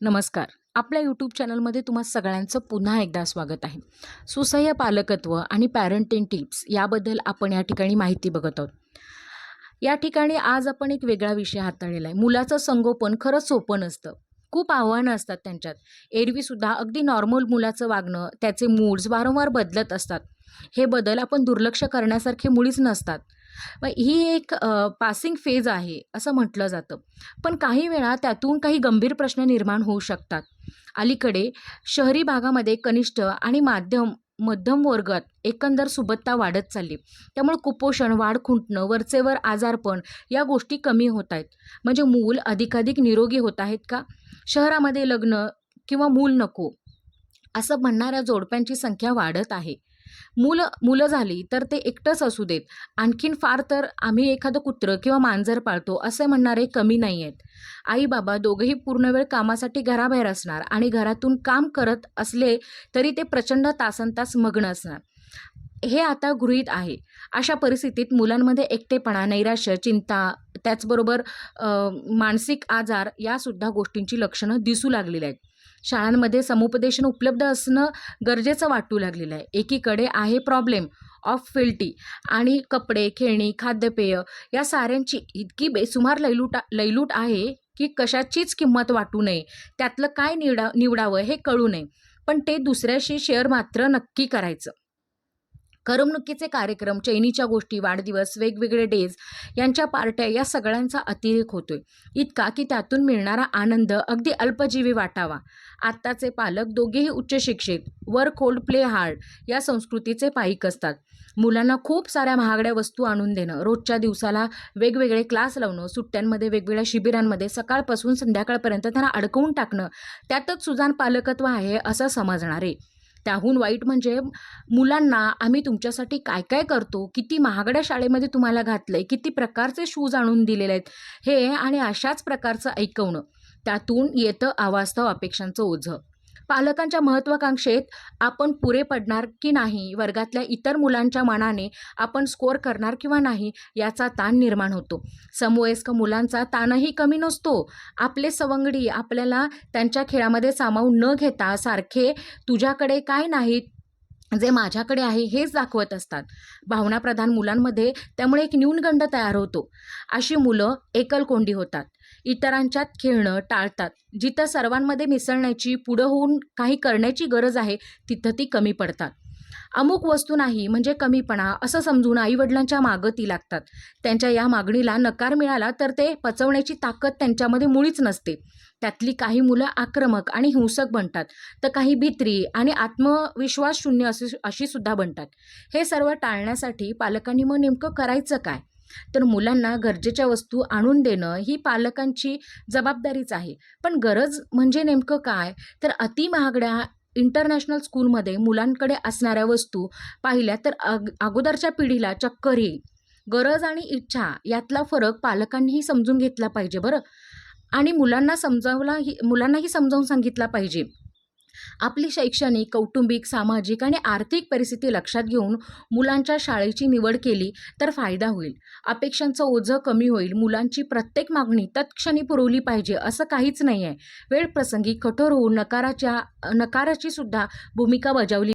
नमस्कार. आपल्या यूट्यूब चॅनलमध्ये तुम्हा सगळ्यांचं पुन्हा एकदा स्वागत आहे. सुसह्य पालकत्व आणि पॅरेंटिंग टिप्स याबद्दल आपण या ठिकाणी माहिती बघत आहोत. या ठिकाणी आज आपण एक वेगळा विषय हाताळलेला आहे. मुलाचं संगोपन खरंच सोपं नसतं. खूप आव्हानं असतात त्यांच्यात. एरवीसुद्धा अगदी नॉर्मल मुलाचं वागणं त्याचे मूड्स वारंवार बदलत असतात. हे बदल आपण दुर्लक्ष करण्यासारखे मुळीच नसतात. मग ही एक पासिंग फेज आहे असं म्हटलं जातं. पण काही वेळा त्यातून काही गंभीर प्रश्न निर्माण होऊ शकतात. अलीकडे शहरी भागामध्ये कनिष्ठ आणि माध्यम मध्यम वर्गात एकंदर सुबत्ता वाढत चालली. त्यामुळे कुपोषण वाढ खुंटणं वरचेवर आजारपण या गोष्टी कमी होत आहेत. म्हणजे मूल अधिकाधिक निरोगी होत आहेत का? शहरामध्ये लग्न किंवा मूल नको असं म्हणणाऱ्या जोडप्यांची संख्या वाढत आहे. मुलं मुलं झाली तर ते एकटंच असू देत. आणखीन फार तर आम्ही एखादं कुत्रं किंवा मांजर पाळतो असे म्हणणारे कमी नाही आहेत आई बाबा दोघंही पूर्ण वेळ कामासाठी घराबाहेर असणार आणि घरातून काम करत असले तरी ते प्रचंड तासन तास मग्न असणार. हे आता गृहीत आहे. अशा परिस्थितीत मुलांमध्ये एकटेपणा नैराश्य चिंता त्याचबरोबर मानसिक आजार यासुद्धा गोष्टींची लक्षणं दिसू लागलेली आहेत. शाळांमध्ये समुपदेशन उपलब्ध असणं गरजेचं वाटू लागलेलं आहे. एकीकडे आहे प्रॉब्लेम ऑफ फिल्टी आणि कपडे खेळणी खाद्यपेय या साऱ्यांची इतकी बेसुमार लैलूट लैलूट आहे की कशाचीच किंमत वाटू नये. त्यातलं काय निवडा निवडावं हे कळू नये. पण ते दुसऱ्याशी शेअर मात्र नक्की करायचं. करमणुकीचे कार्यक्रम चैनीच्या गोष्टी वाढदिवस वेगवेगळे डेज यांच्या पार्ट्या या सगळ्यांचा अतिरेक होतोय. इतका की त्यातून मिळणारा आनंद अगदी अल्पजीवी वाटावा. आत्ताचे पालक दोघेही उच्च शिक्षित वर्क होल्ड प्ले हार्ड या संस्कृतीचे पाईक असतात. मुलांना खूप साऱ्या महागड्या वस्तू आणून देणं रोजच्या दिवसाला वेगवेगळे क्लास लावणं सुट्ट्यांमध्ये वेगवेगळ्या शिबिरांमध्ये सकाळपासून संध्याकाळपर्यंत त्यांना अडकवून टाकणं त्यातच सुजान पालकत्व आहे असं समजणारे. त्याहून वाईट म्हणजे मुलांना आम्ही तुमच्यासाठी काय काय करतो किती महागड्या शाळेमध्ये तुम्हाला घातलंय किती प्रकारचे शूज आणून दिलेले आहेत हे आणि अशाच प्रकारचं ऐकवणं. त्यातून येतं अवास्तव अपेक्षांचं ओझं. पालकांच्या महत्त्वाकांक्षेत आपण पुरे पडणार की नाही? वर्गातल्या इतर मुलांच्या मनाने आपण स्कोअर करणार किंवा नाही याचा ताण निर्माण होतो. समवयस्क मुलांचा ताणही कमी नसतो. आपले सवंगडी आपल्याला त्यांच्या खेळामध्ये सामावून न घेता सारखे तुझ्याकडे काय नाहीत जे माझ्याकडे आहे हेच दाखवत असतात. भावनाप्रधान मुलांमध्ये त्यामुळे एक न्यूनगंड तयार होतो. अशी मुलं एकलकोंडी होतात. इतरांच्यात खेळणं टाळतात. जिथं सर्वांमध्ये मिसळण्याची पुढं होऊन काही करण्याची गरज आहे तिथं ती कमी पडतात. अमुक वस्तू नाही म्हणजे कमीपणा असं समजून आईवडिलांच्या मागं ती लागतात. त्यांच्या या मागणीला नकार मिळाला तर ते पचवण्याची ताकद त्यांच्यामध्ये मुळीच नसते. त्यातली काही मुलं आक्रमक आणि हिंसक बनतात तर काही भित्री आणि आत्मविश्वास शून्य अशी अशी सुद्धा बनतात. हे सर्व टाळण्यासाठी पालकांनी मग नेमकं करायचं काय? तर मुलांना गरजेच्या वस्तू आणून देणं ही पालकांची जबाबदारीच आहे. पण गरज म्हणजे नेमकं काय? तर अति महागड्या इंटरनॅशनल स्कूलमध्ये मुलांकडे असणाऱ्या वस्तू पाहिल्या तर अग अगोदरच्या पिढीला चक्कर येईल. गरज आणि इच्छा यातला फरक पालकांनीही समजून घेतला पाहिजे बरं. आणि मुलांना समजावला मुलांनाही समजावून सांगितला पाहिजे. आपली शैक्षणिक कौटुंबिक सामाजिक आणि आर्थिक परिस्थिती लक्षात घेऊन मुलांच्या शाळेची निवड केली तर फायदा होईल. अपेक्षांचं ओझं कमी होईल. मुलांची प्रत्येक मागणी तत्क्षणी पुरवली पाहिजे असं काहीच नाही आहे वेळ प्रसंगी कठोर होऊन नकाराच्या नकाराची सुद्धा भूमिका बजावली